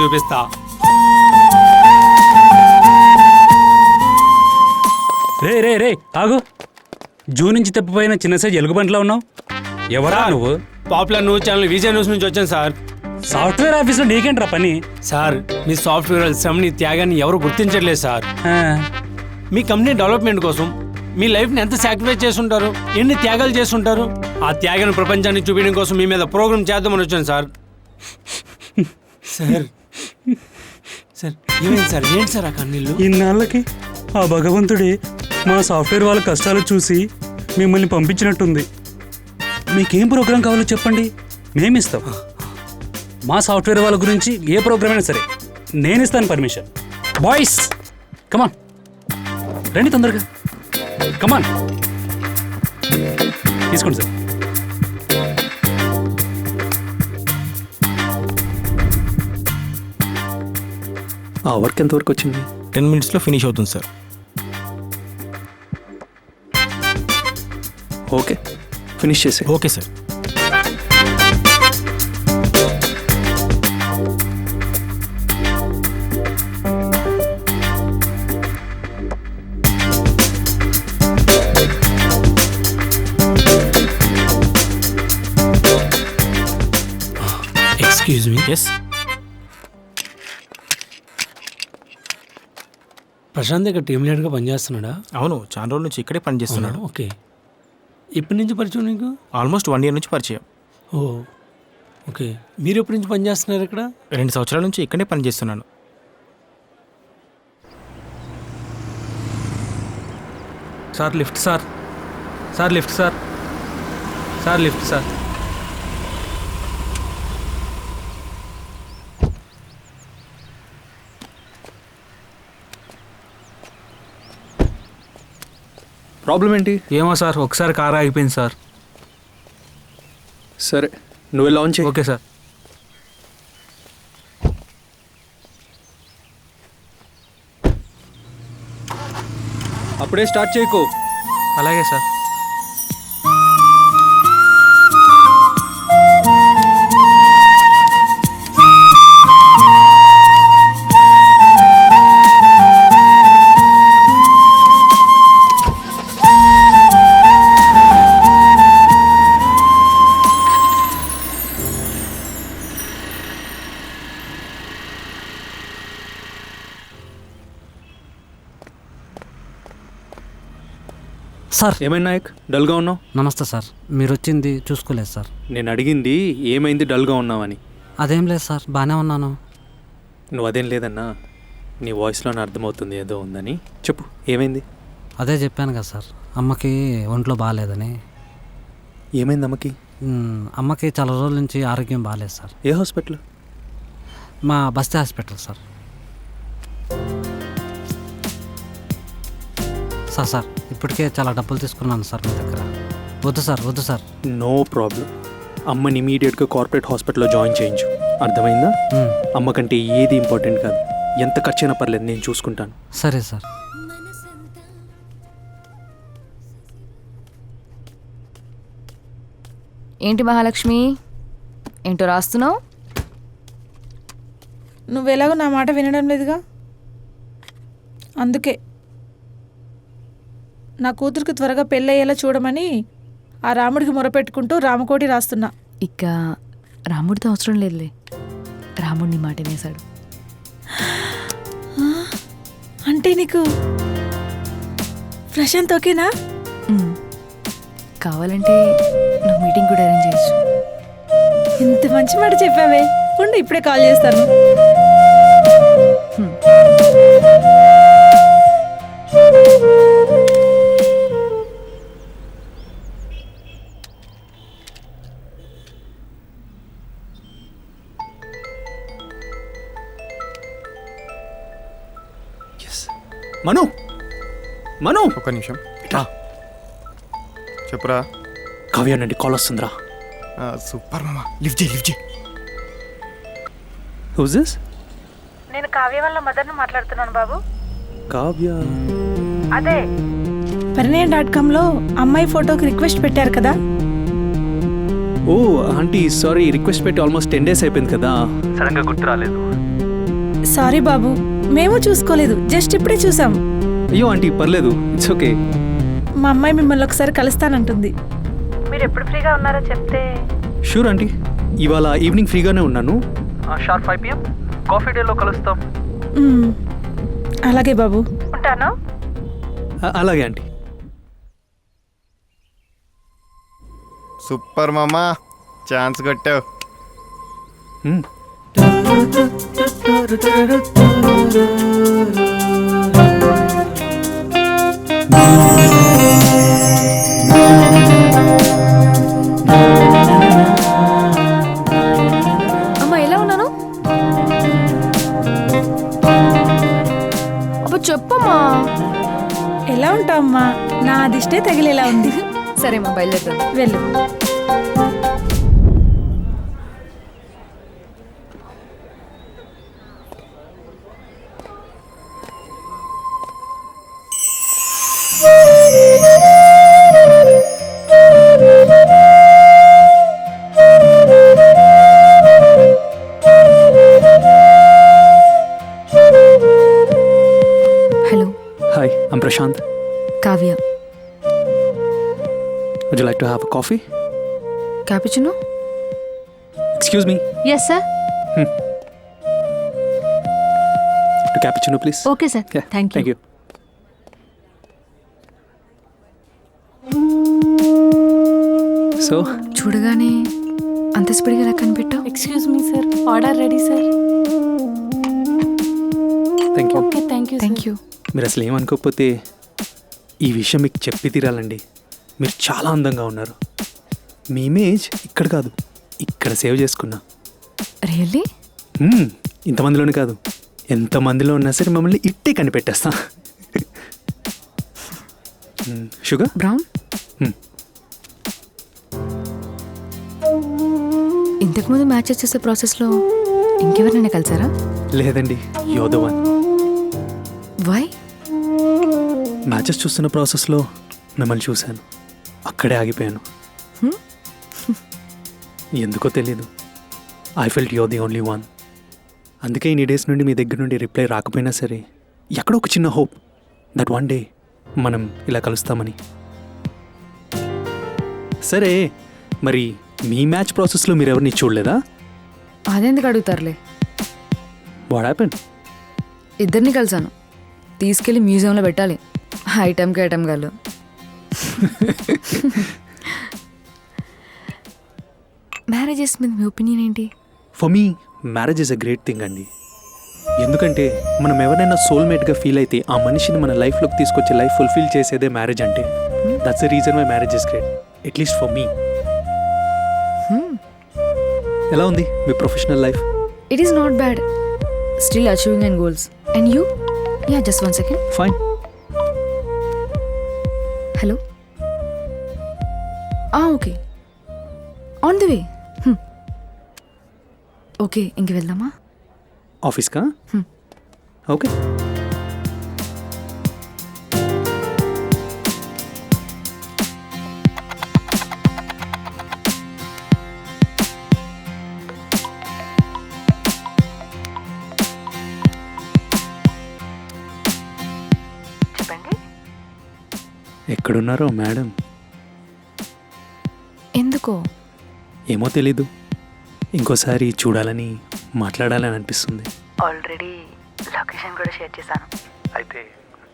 చూపిస్తా. రే రే రే ఆగు. జూ నుంచి తప్పిపోయిన చిన్న సైజ్ ఎలుగుబంట్లో ఉన్నావు. ఎవరా నువ్వు? Popular news channel Vijay news నుంచి వచ్చాను సార్. సాఫ్ట్వేర్ ఆఫీస్లో నీకేంట్రా పని? సార్ మీ సాఫ్ట్వేర్ శ్రమని త్యాగాన్ని ఎవరు గుర్తించట్లేదు సార్. మీ కంపెనీ డెవలప్మెంట్ కోసం మీ లైఫ్ని ఎంత సాక్రిఫైస్ చేస్తుంటారు? ఎన్ని త్యాగాలు చేస్తుంటారు? ఆ త్యాగాన్ని ప్రపంచానికి చూపించడం కోసం మీ మీద ప్రోగ్రామ్ చేద్దామని వచ్చాను సార్. సార్ సార్ ఏమైంది సార్? ఏంటి సార్ ఆ కన్నీళ్ళు? ఇన్నాళ్ళకి ఆ భగవంతుడే మా సాఫ్ట్వేర్ వాళ్ళ కష్టాలు చూసి మిమ్మల్ని పంపించినట్టుంది. మీకేం ప్రోగ్రాం కావాలో చెప్పండి. మేమిస్తాం. మా సాఫ్ట్వేర్ వాళ్ళ గురించి ఏ ప్రోగ్రామ్ అయినా సరే నేను ఇస్తాను పర్మిషన్. బాయ్స్ కమాన్ రండి తొందరగా. కమాన్ తీసుకోండి సార్. ఆ వర్క్ ఎంతవరకు వచ్చింది? టెన్ మినిట్స్లో ఫినిష్ అవుతుంది సార్. ఓకే. ఫినిష్ చేసే okay sir. Excuse me yes Prashanth ఇక్కడ టీమ్ లీడర్గా పనిచేస్తున్నాడా? అవును చాలా రోజుల నుంచి ఇక్కడే పని చేస్తున్నాడు ఓకే. ఇప్పటి నుంచి పరిచయం నీకు? ఆల్మోస్ట్ వన్ ఇయర్ నుంచి పరిచయం. Oh okay. మీరు ఎప్పటి నుంచి పనిచేస్తున్నారు ఇక్కడ? రెండు సంవత్సరాల నుంచి ఇక్కడే పని చేస్తున్నాను sir lift sir. Sir lift sir. Sir lift sir. Problem ఏంటి? ఏమో సార్ ఒకసారి కార్ ఆగిపోయింది సార్. సరే నువ్వు లాంచ్ ఓకే సార్. అప్పుడే స్టార్ట్ చేయకు అలాగే సార్. సార్. ఏమైనా నాయక్? డల్గా ఉన్నావు? నమస్తే సార్. మీరు వచ్చింది చూసుకోలేదు సార్. నేను అడిగింది ఏమైంది డల్గా ఉన్నావని. అదేం లేదు సార్. బాగానే ఉన్నాను. నువ్వు అదేం లేదన్నా. నీ వాయిస్లోనే అర్థమవుతుంది ఏదో ఉందని. చెప్పు ఏమైంది? అదే చెప్పాను కదా సార్. అమ్మకి ఒంట్లో బాగాలేదని. ఏమైంది అమ్మకి? మ్, అమ్మకి చాలా రోజుల నుంచి ఆరోగ్యం బాగాలేదు సార్. ఏ హాస్పిటల్? మా బస్తీ హాస్పిటల్ సార్. సార్ సార్ ఇప్పటికే చాలా డబ్బులు తీసుకున్నాను సార్ మీ దగ్గర. వద్దు సార్ వద్దు సార్. No problem. అమ్మని ఇమీడియట్గా కార్పొరేట్ హాస్పిటల్లో జాయిన్ చేయించు. అర్థమైందా? అమ్మ కంటే ఏది ఇంపార్టెంట్ కాదు. ఎంత ఖర్చైనా పర్లేదు నేను చూసుకుంటాను. సరే సార్. ఏంటి మహాలక్ష్మి? ఏంటో రాస్తున్నావు? నువ్వెలాగో నా మాట వినడం లేదుగా? అందుకే. నా కూతురికి త్వరగా పెళ్ళయ్యేలా చూడమని ఆ రాముడికి మొరపెట్టుకుంటూ రామకోటి రాస్తున్నా. ఇక రాముడితో అవసరం లేదులే. రాముడిని మాట వేశాడు అంటే నీకు ప్రశాంత్ ఓకేనా. కావాలంటే నువ్వు మీటింగ్ కూడా అరేంజ్ చేయొచ్చు. ఇంత మంచి మాట చెప్పావే. ఉండు ఇప్పుడే కాల్ చేస్తాను. మను. మను. ఒక నిమిషం. చెప్పురా. కావ్య నుండి కాల్ వస్తుందిరా. ఆ, సూపర్ మామ. లిఫ్ట్ చేయి లిఫ్ట్ చేయి. హూజ్ దిస్ నేను కావ్య వాళ్ళ మదర్ని మాట్లాడుతున్నాను బాబు. కావ్య. అదే. పరిణయం డాట్ కామ్లో అమ్మాయి ఫోటోకి రిక్వెస్ట్ పెట్టారు కదా? ఓ ఆంటీ సారీ రిక్వెస్ట్ పెట్టి ఆల్మోస్ట్ టెన్ డేస్ అయిపోయింది కదా. సడన్గా గుర్తు రాలేదు. సారీ బాబు మేము చూసుకోలేదు జస్ట్ ఇప్పుడే చూసాం. అయ్యో ఆంటీ పర్లేదు ఇట్స్ ఓకే మా అమ్మాయి మిమ్మల్ని ఒకసారి కలుస్తానంటుంది. మీరు ఎప్పుడు ఫ్రీగా ఉన్నారో చెప్తే. Sure aunty. ఇవాళ ఈవినింగ్ ఫ్రీగానే ఉన్నాను. షార్ప్ ఫైవ్ పిఎం కాఫీ డేలో కలుస్తాం. అలాగే బాబు. ఉంటాను. అలాగే ఆంటీ. సూపర్ మామా. ఛాన్స్ కొట్టావు. అమ్మ ఎలా ఉన్నాను? అబ్బా చెప్పమ్మా. ఎలా ఉంటావమ్మా? నా దిష్టే తగిలేలా ఉంది. సరే అమ్మా బయలుదేరుతాను వెళ్ళు. Hi I'm Prashanth Kavya would you like to have a coffee cappuccino excuse me yes sir two cappuccino please okay sir thank you so చూడగానే అంత స్పీడ్గా ఎలా కనిపెట్టావు? Excuse me sir order ready sir thank you okay thank you thank you మీరు అసలు ఏమనుకోకపోతే ఈ విషయం మీకు చెప్పి తీరాలండి. మీరు చాలా అందంగా ఉన్నారు. మీ ఇమేజ్ ఇక్కడ కాదు ఇక్కడ సేవ్ చేసుకున్నా. రియల్లీ? ఇంతమందిలోనే కాదు. ఎంతమందిలో ఉన్నా సరే మమ్మల్ని ఇట్టే కనిపెట్టేస్తా. షుగర్? బ్రౌన్. ఇంతకుముందు మ్యాచెస్ చేసే ప్రాసెస్లో ఇంకెవరినైనా కలిసారా? లేదండి యోధవన్ వై మ్యాచెస్ చూస్తున్న ప్రాసెస్లో మిమ్మల్ని చూశాను. అక్కడే ఆగిపోయాను? ఎందుకో తెలీదు. I felt you're the only one అందుకే ఇన్ని డేస్ నుండి మీ దగ్గర నుండి రిప్లై రాకపోయినా సరే ఎక్కడో ఒక చిన్న హోప్ దట్ వన్ డే మనం ఇలా కలుస్తామని. సరే మరి మీ మ్యాచ్ ప్రాసెస్లో మీరు ఎవరిని చూడలేదా? అదెందుకు అడుగుతారులే? వాట్ హ్యాపెన్ ఇద్దరిని కలిసాను తీసుకెళ్ళి మ్యూజియంలో పెట్టాలి. ఐటమ్కి ఐటమ్ గాళ్ళు మ్యారేజెస్ మీద మీ ఒపీనియన్ ఏంటి? For me marriage is a great thing అండి. ఎందుకంటే మనం ఎవరైనా సోల్మేట్గా ఫీల్ అయితే ఆ మనిషిని మన లైఫ్లోకి తీసుకొచ్చి లైఫ్ ఫుల్ఫిల్ చేసేదే మ్యారేజ్ అంటే. That's the reason my marriage is great at least for me. ఎలా ఉంది మీ professional life it is not bad still achieving and goals and you ya just one second fine hello? Okay. On the way okay ఇంక వెళ్దామా? ఆఫీస్కా. Okay. ఎక్కడున్నారో madam? ఎందుకో? ఏమో తెలీదు. ఇంకోసారి చూడాలని మాట్లాడాలని అనిపిస్తుంది. ఆల్రెడీ లొకేషన్ కూడా షేర్ చేశాను. అయితే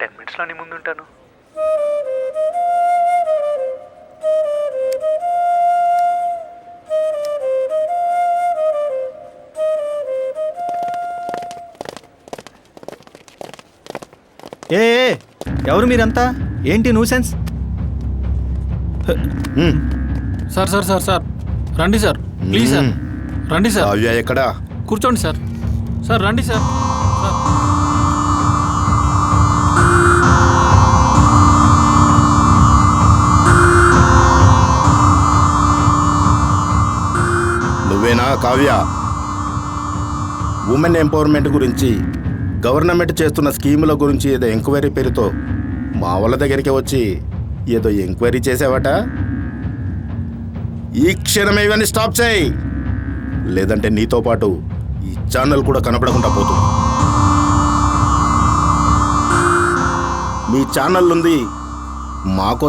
టెన్ మినిట్స్లోనే ముందు ఉంటాను ఏ ఏ, ఎవరు మీరంతా? ఏంటి nuisance sir sir sir sir. రండి సార్. Please sir. రండి సార్. కావ్య ఎక్కడా? కూర్చోండి సార్. సార్ రండి సార్. సార్. నువ్వేనా కావ్య? ఉమెన్ ఎంపవర్మెంట్ గురించి గవర్నమెంట్ చేస్తున్న స్కీముల గురించి ఏదో ఎంక్వైరీ పేరుతో మా వాళ్ళ దగ్గరికి వచ్చి ఏదో ఎంక్వైరీ చేసావట? ఈ క్షణమే ఇవన్నీ స్టాప్ చేయి. లేదంటే నీతో పాటు ఈ ఛానల్ కూడా కనపడకుండా పోతుంది. మీ ఛానల్ ఉంది మాకు